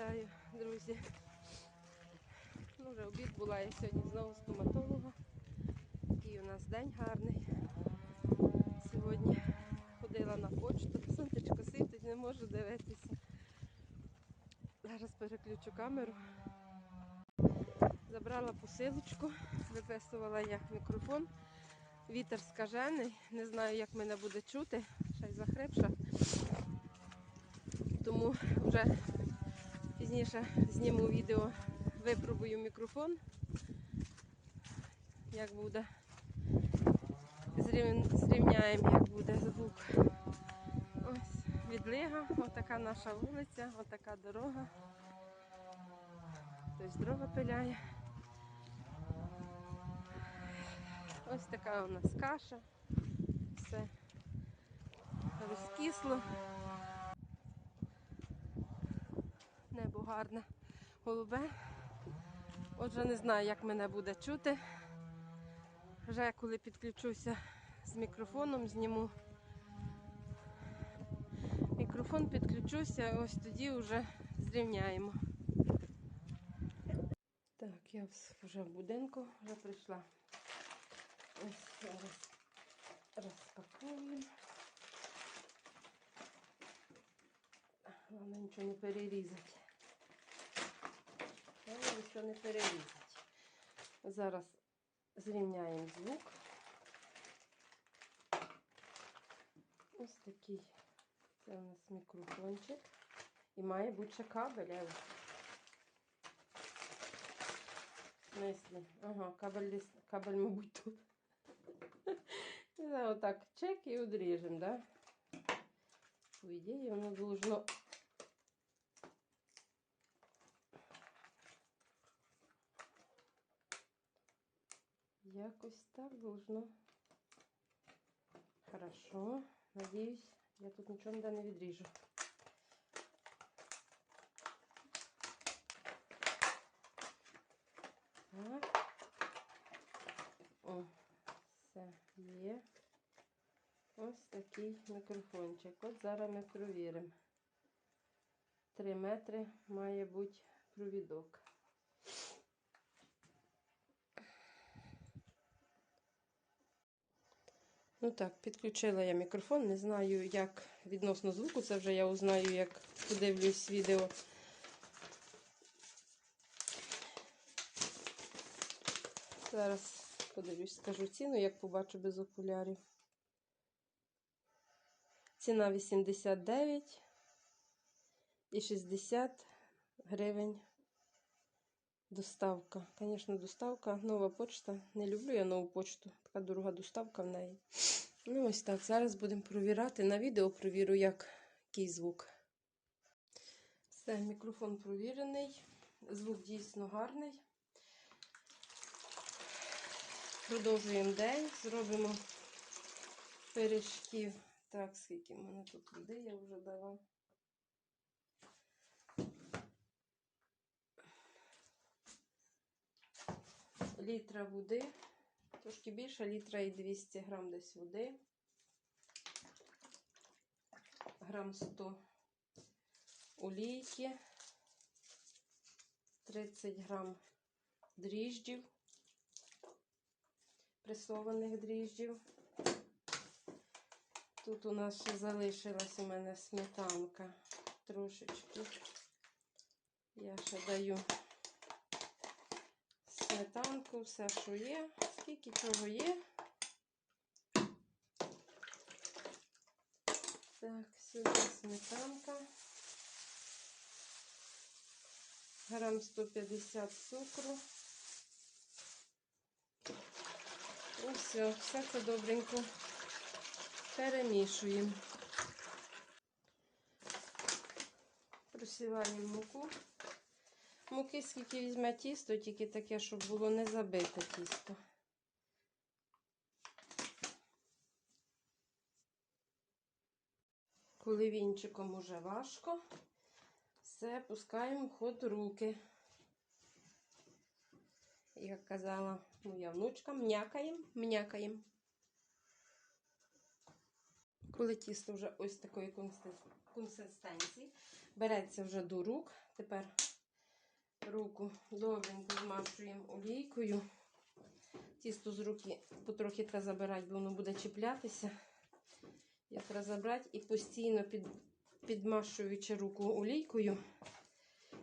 Вітаю, друзі. Ну, вже обід була я сьогодні знову стоматолога. Такий у нас день гарний. Сьогодні ходила на почту, сонечко світить, не можу дивитися. Зараз переключу камеру. Забрала посилочку, виписувала я мікрофон. Вітер скажений, не знаю, як мене буде чути, ще й захрипша. Тому вже пізніше зніму відео, випробую мікрофон. Як буде. Зрівняємо, як буде звук. Ось відлига, отака наша вулиця, отака дорога. Хтось дрова пиляє. Ось така у нас каша. Все розкисло. Гарне, голубе. Отже, не знаю, як мене буде чути. Вже коли підключуся з мікрофоном, зніму мікрофон, підключуся, ось тоді вже зрівняємо. Так, я вже в будинку, вже прийшла. Ось зараз розпакуємо. Головне нічого не перерізати. Нічого не перерізати. Зараз зрівняємо звук. Ось такий. Це у нас мікрофончик. І має бути ще кабель. а. В смислі? Ага, кабель, кабель, мабуть, тут. Отак чек і одріжемо, да? По ідеї воно должно Якось так должно. Хорошо. Надіюсь, я тут нічого ніде не відріжу. Так. О, все є. Ось такий мікрофончик. От зараз ми провіримо. Три метри має бути провідок. Ну так, підключила я мікрофон. Не знаю, як відносно звуку. Це вже я узнаю, як подивлюсь відео. Зараз подивлюсь, скажу ціну, як побачу без окулярів. Ціна 89 і 60 гривень. Доставка. Звісно, доставка. Нова почта. Не люблю я нову почту. Така дорога доставка в неї. Ну, ось так. Зараз будемо провірати. На відео провірю, як, який звук. Все, мікрофон провірений. Звук дійсно гарний. Продовжуємо день. Зробимо пиріжків. Так, скільки в мене тут води я вже дала. Літра води, трошки більше, літра і 200 грам десь води. Грам 100 олійки, 30 грам дріжджів, пресованих дріжджів. Тут у нас ще залишилась у мене сметанка трошечки. Я ще даю сметанку, все, що є, скільки чого є. Так, сюди сметанка. Грам 150 цукру. І все, все це добренько перемішуємо. Просіваємо муку. Муки скільки візьме тісто, тільки таке, щоб було не забите тісто. Коли вінчиком уже важко, все, пускаємо в ход руки. Як казала моя внучка, м'якаємо, м'якаємо. Коли тісто вже ось такої консистенції, береться вже до рук. Тепер руку добренько змащуємо олійкою. Тісто з руки потрохи треба забирати, бо воно буде чіплятися. Я треба забрати і постійно під, підмащуючи руку олійкою,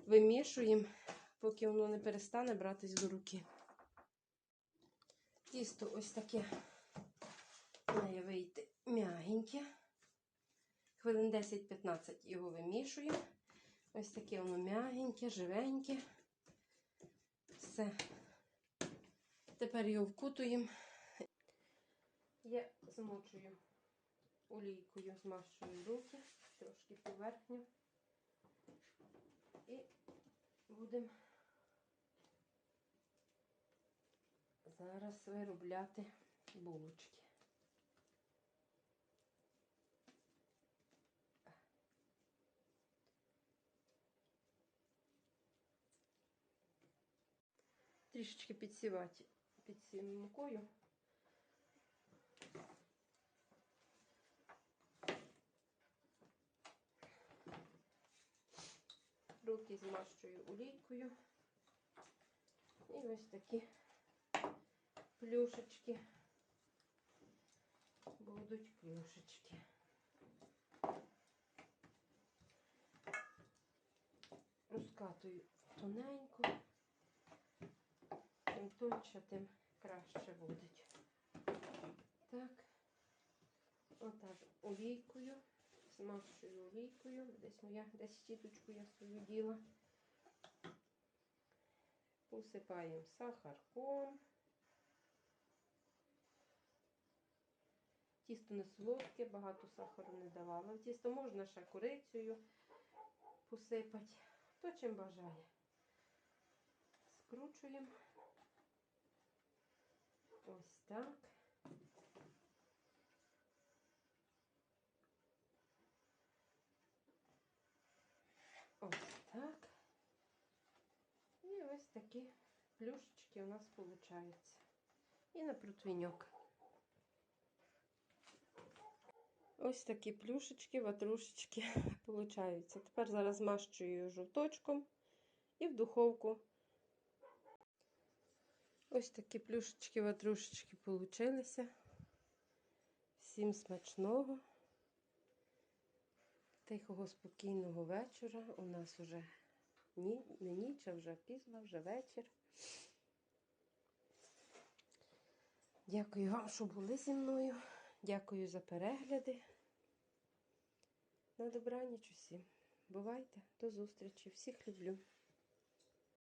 вимішуємо, поки воно не перестане братись до руки. Тісто ось таке має вийти м'ягеньке. Хвилин 10-15 його вимішуємо. Ось таке воно м'ягеньке, живеньке. Все. Тепер його вкутуємо. Я змочую олійкою, змащую руки, трошки поверхню. І будемо зараз виробляти булочки. Трішечки підсівати під цим мукою. Руки змащую олійкою. І ось такі плюшечки. Будуть плюшечки. Розкатую тоненько. Тоньше, тим краще будуть. Так, отак олійкою. Змащую олійкою. Десь моя десь сіточку я свою діла. Посипаємо сахарком. Тісто не солодке, багато сахару не давала. Тісто можна ще курицею посипати. Хто чим бажає. Скручуємо. Ось так. Ось так. І ось такі плюшечки у нас виходять. І на противіньок. Ось такі плюшечки, ватрушечки получаються. Тепер зараз змащую жовточком і в духовку. Ось такі плюшечки, ватрушечки получилися. Всім смачного, тихого, спокійного вечора. У нас вже ні, не ніч, а вже пізно, вже вечір. Дякую вам, що були зі мною. Дякую за перегляди. На добраніч усім. Бувайте, до зустрічі. Всіх люблю.